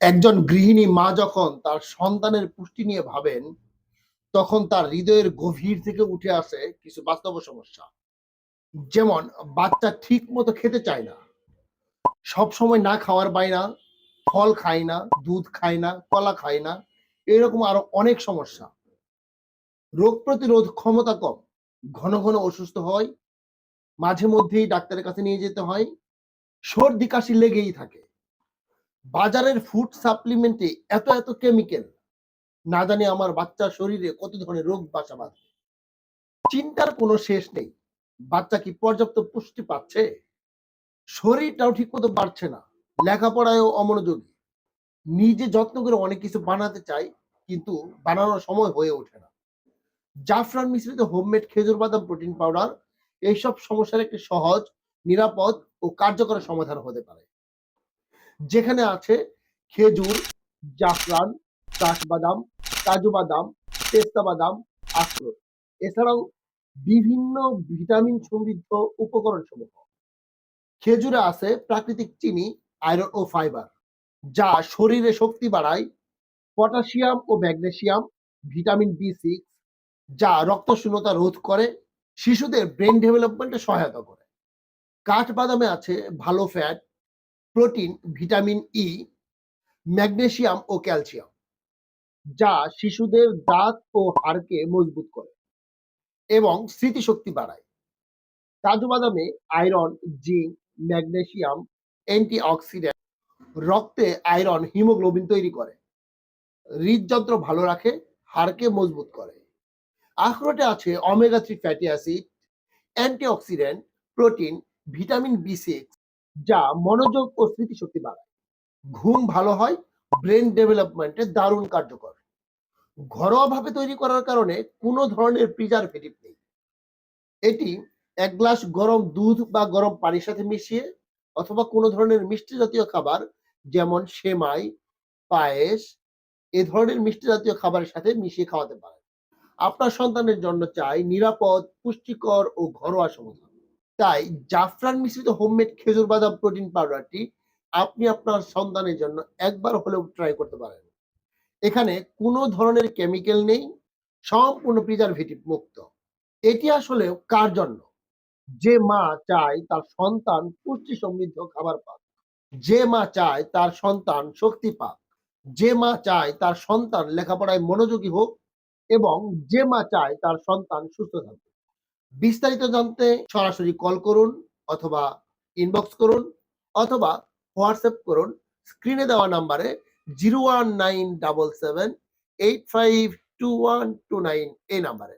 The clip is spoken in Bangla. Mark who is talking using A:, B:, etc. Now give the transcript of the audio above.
A: একজন গৃহিণী মা যখন তার সন্তানের পুষ্টি নিয়ে ভাবেন, তখন তার হৃদয়ের গভীর থেকে উঠে আসে কিছু বাস্তব সমস্যা। যেমন, বাচ্চা ঠিক মতো খেতে চায় না সব সময় না খাওয়ার বাইনা ফল খায় না, দুধ খায় না, কলা খায় না, এরকম আরও অনেক সমস্যা। রোগ প্রতিরোধ ক্ষমতা কম, ঘন ঘন অসুস্থ হয়, মাঝে মধ্যেই ডাক্তারের কাছে নিয়ে যেতে হয়, সর্দি কাশি লেগেই থাকে। বাজারের ফুড সাপ্লিমেন্টে এত এত কেমিক্যাল না জানি আমার বাচ্চার শরীরে কত ধরনের রোগ বাসা বাঁধে। চিন্তার কোনো শেষ নেই। বাচ্চা কি পর্যাপ্ত পুষ্টি পাচ্ছে? শরীরটাও ঠিক মতো বাড়ছে না। লেখাপড়ায়ও অমনোযোগী। নিজে যত্ন করে অনেক কিছু বানাতে চাই, কিন্তু বানানোর সময় হয়ে ওঠে না। জাফরান মিশ্রিত হোমমেড খেজুর বাদাম প্রোটিন পাউডার এইসব সমস্যার একটি সহজ, নিরাপদ ও কার্যকর সমাধান হতে পারে। যেখানে আছে খেজুর, জাফরান, কাঠবাদাম, কাজু বাদাম, পেস্তা বাদাম, আখরোট। এছাড়াও বিভিন্ন ভিটামিন সমৃদ্ধ উপকরণ সমূহ খেজুরে আছে প্রাকৃতিক চিনি, আয়রন ও ফাইবার, যা শরীরে শক্তি বাড়ায়। পটাশিয়াম ও ম্যাগনেশিয়াম, ভিটামিন বি সিক্স, যা রক্ত শূন্যতা রোধ করে, শিশুদের ব্রেন ডেভেলপমেন্টে সহায়তা করে। কাঠবাদামে আছে ভালো fat protein, vitamin E magnesium ও ক্যালসিয়াম, যা শিশুদের দাঁত ও হাড়কে মজবুত করে এবং স্মৃতিশক্তি বাড়ায়। কাজু বাদামে আয়রন, জিঙ্ক ম্যাগনেসিয়াম অ্যান্টিঅক্সিডেন্ট, রক্তে আয়রন, হিমোগ্লোবিন তৈরি করে। হৃদযন্ত্র ভালো রাখে, হাড়কে মজবুত করে। আখরোটে আছে omega three fatty acid antioxidant, protein, vitamin B six যা মনোযোগ ও স্মৃতিশক্তি বাড়ায়। ঘুম ভালো হয় ব্রেন ডেভেলপমেন্টে দারুণ কার্যকর। ঘরোয়াভাবে তৈরি করার কারণে কোনো ধরনের প্রিজারভেটিভ নেই। এটি এক গ্লাস গরম দুধ বা গরম পানির সাথে মিশিয়ে অথবা কোনো ধরনের মিষ্টি জাতীয় খাবার যেমন সেমাই, পায়েস, এ ধরনের মিষ্টি জাতীয় খাবারের সাথে মিশিয়ে খাওয়াতে পারেন। আপনার সন্তানের জন্য চাই নিরাপদ, পুষ্টিকর ও ঘরোয়া সমাধান তাই জাফরান মিশ্রিত হোমমেড খেজুর বাদাম প্রোটিন পাউডারটি আপনি আপনার সন্তানের জন্য একবার হলেও ট্রাই করতে পারেন। এখানে কোনো ধরনের কেমিক্যাল নেই, সম্পূর্ণ প্রিজারভেটিভ মুক্ত। এটি আসলে কার জন্য? যে মা চায় তার সন্তান পুষ্টি সমৃদ্ধ খাবার পাক। যে মা চায় তার সন্তান শক্তি পাক। যে মা চায় তার সন্তান লেখাপড়ায় মনোযোগী হোক এবং যে মা চায় তার সন্তান সুস্থ থাকুক। বিস্তারিত জানতে সরাসরি কল করুন অথবা ইনবক্স করুন অথবা হোয়াটসঅ্যাপ করুন। স্ক্রিনে দেওয়া নাম্বারে zero one nine double seven eight five two one two nine এই নাম্বারে।